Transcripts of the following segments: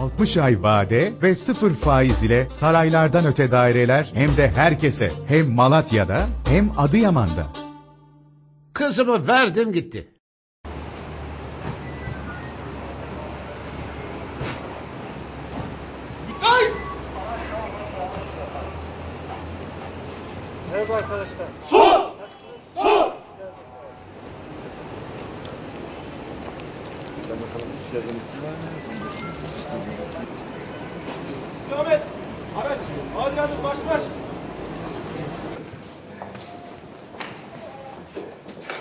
60 ay vade ve sıfır faiz ile saraylardan öte daireler hem de herkese hem Malatya'da hem Adıyaman'da. Kızımı verdim gitti. Merhaba arkadaşlar. Ahmet, araç, az yardım, baş baş.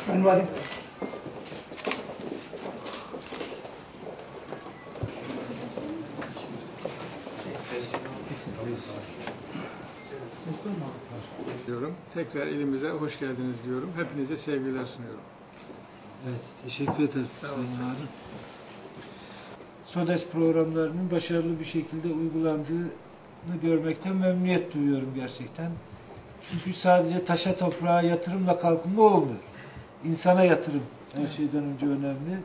Sayın Valim. diyorum. Tekrar elimize hoş geldiniz diyorum. Hepinize sevgiler sunuyorum. Evet, teşekkür ederim Sayın Valim. SODES programlarının başarılı bir şekilde uygulandığını görmekten memnuniyet duyuyorum gerçekten. Çünkü sadece taşa toprağa yatırımla kalkınma olmuyor. İnsana yatırım her şeyden önce önemli.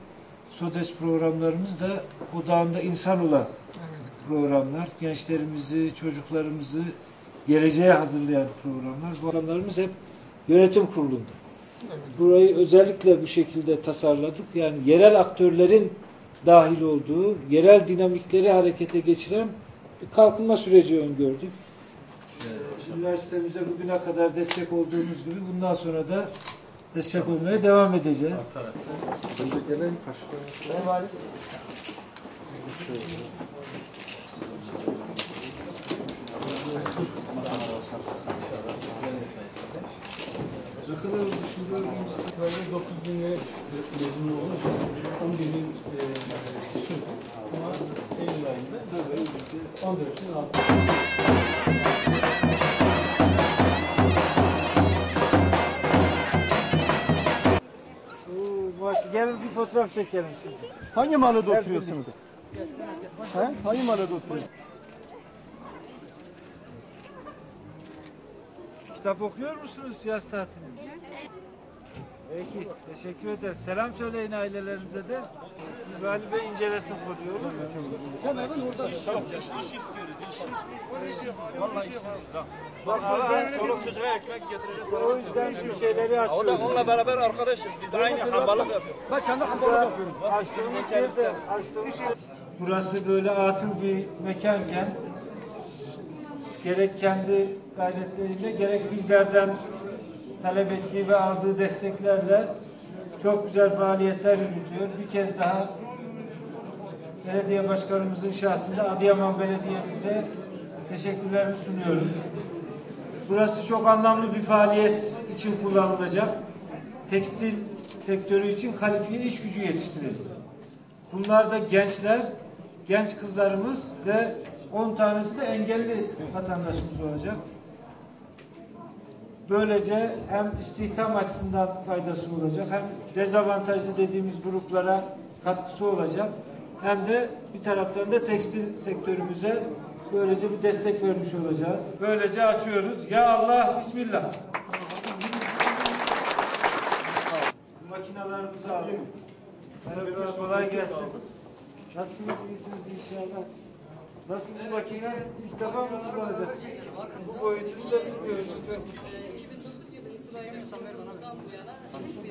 SODES programlarımız da odağında insan olan programlar. Gençlerimizi, çocuklarımızı geleceğe hazırlayan programlar. Bu programlarımız hep yönetim kurulunda. Burayı özellikle bu şekilde tasarladık. Yani yerel aktörlerin dahil olduğu, yerel dinamikleri harekete geçiren bir kalkınma süreci öngördük. Üniversitemize bugüne kadar destek olduğumuz gibi bundan sonra da destek olmaya devam edeceğiz. Ne kadar oldu şimdi öğrencisi? Böyle 9 bin liraya düştü mezun olunca. 11 bin e, küsürdü. Ama Eylül ayında tabii 14 bin altı. Oo, maş- Gelin bir fotoğraf çekelim siz. Hangi mahallede oturuyorsunuz? He? Hangi mahallede oturuyorsunuz? Kitap okuyor musunuz yaz tatilinde? Peki, teşekkür ederiz. Selam söyleyin ailelerinize de. İbrahim Bey incelesin koruyorum. Sen evin orada. Bak burada Çoluk çocuğa ekmek getirecek. o yüzden şu şeyleri O da açıyoruz. onunla beraber arkadaşız. Biz aynı hambalık yapıyoruz. Ben kendi hamburger yapıyorum. Açtığımız yerde, açtığımız Burası böyle atıl bir mekanken gerek kendi gayretleriyle gerek bizlerden talep ettiği ve aldığı desteklerle çok güzel faaliyetler yürütüyor. Bir kez daha belediye başkanımızın şahsında Adıyaman Belediye'mize teşekkürlerimi sunuyorum. Burası çok anlamlı bir faaliyet için kullanılacak. Tekstil sektörü için kalifiye iş gücü yetiştirecek. Bunlar da gençler, genç kızlarımız ve 10 tanesi de engelli vatandaşımız olacak. Böylece hem istihdam açısından faydası olacak, hem dezavantajlı dediğimiz gruplara katkısı olacak, hem de bir taraftan da tekstil sektörümüze böylece bir destek vermiş olacağız. Böylece açıyoruz. Ya Allah, Bismillah. Makinalarımızı alın. Merhaba, kolay gelsin. Nasılsınız, iyisiniz inşallah. Nasıl bu makine? İlk defa mı kullanacaksın? Bu boyutunu da bilmiyorum. 2009 yılı itibariyle bu yana eğitim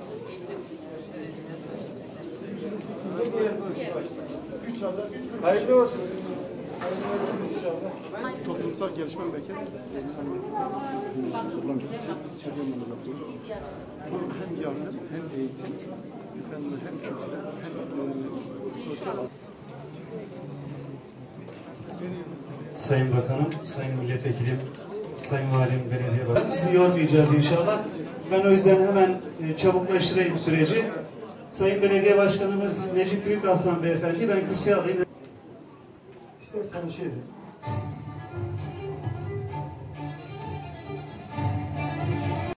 Hayırlı olsun. Hayırlı olsun inşallah. Toplumsal gelişme merkezi. Bu hem yardım hem eğitim, efendim, hem kültürel hem e, sosyal Sayın Bakanım, Sayın Milletvekilim, Sayın Valim, Belediye Başkanı. Sizi yormayacağız inşallah. Ben o yüzden hemen e, çabuklaştırayım süreci. Sayın Belediye Başkanımız Necip Büyükaslan Beyefendi, ben kürsüye alayım. İstersen şey